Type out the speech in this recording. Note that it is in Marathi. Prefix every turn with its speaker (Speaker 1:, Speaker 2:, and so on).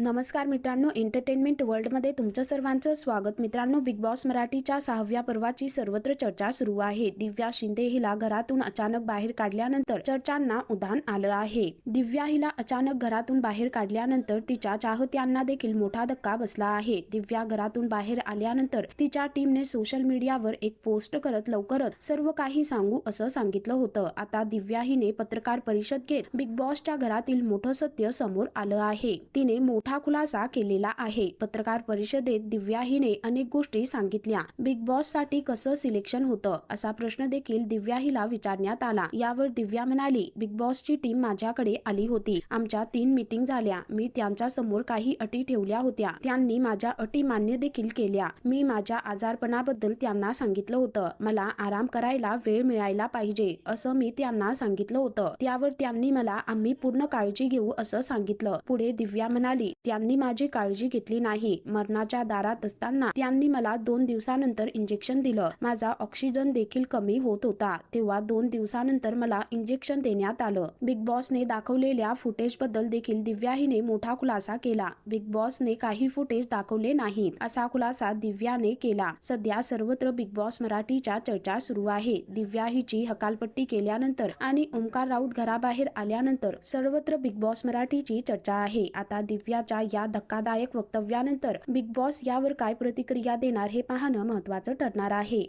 Speaker 1: नमस्कार मित्रांनो एंटरटेनमेंट वर्ल्डमध्ये तुमचं सर्वांचं स्वागत. मित्रांनो बिग बॉस मराठीच्या सहाव्या पर्वाची सर्वत्र चर्चा सुरू आहे. दिव्या शिंदे हिला घरातून अचानक बाहेर काढल्यानंतर चर्चांना उधाण आलं आहे. दिव्या हिला अचानक घरातून बाहेर काढल्यानंतर तिच्या चाहत्यांना देखील मोठा धक्का बसला आहे. दिव्या घरातून बाहेर आल्यानंतर तिच्या टीमने सोशल मीडियावर एक पोस्ट करत लवकरच सर्व काही सांगू असं सांगितलं होतं. आता दिव्या हिने पत्रकार परिषद घेत बिग बॉसच्या घरातील मोठं सत्य समोर आलं आहे. तिने मोठा खुलासा केलेला आहे. पत्रकार परिषदेत दिव्या हिने अनेक गोष्टी सांगितल्या. बिग बॉससाठी कसं सिलेक्शन होतं? असा प्रश्न देखील दिव्या हिला विचारण्यात आला. यावर दिव्या म्हणाली बिग बॉसची टीम माझ्याकडे आली होती. आमच्या तीन मीटिंग झाल्या. मी त्यांच्यासमोर काही अटी ठेवल्या होत्या. त्यांनी माझ्या अटी मान्य देखील केल्या. मी माझ्या आजारपणाबद्दल त्यांना सांगितलं होतं. मला आराम करायला वेळ मिळायला पाहिजे असं मी त्यांना सांगितलं होतं. त्यावर त्यांनी मला आम्ही पूर्ण काळजी घेऊ असं सांगितलं. पुढे दिव्या म्हणाली त्यांनी माझी काळजी घेतली नाही. मरणाच्या दारात असताना त्यांनी मला दोन दिवसानंतर इंजेक्शन दिलं. माझा ऑक्सिजन देखील कमी होत होता. तेव्हा दोन दिवसानंतर मला इंजेक्शन देण्यात आलं. बिग बॉसने दाखवलेल्या फुटेजबद्दल देखील दिव्या हिने मोठा खुलासा केला. बिग बॉसने काही फुटेज दाखवले नाहीत असा खुलासा दिव्याने केला. सध्या सर्वत्र बिग बॉस मराठीच्या चर्चा सुरू आहे. दिव्या हिची हकालपट्टी केल्यानंतर आणि ओमकार राऊत घराबाहेर आल्यानंतर सर्वत्र बिग बॉस मराठीची चर्चा आहे. आता दिव्या दिव्याच्या या धक्कादायक वक्तव्यानंतर बिग बॉस यावर काय प्रतिक्रिया देणार हे पाहणं महत्वाचं ठरणार आहे.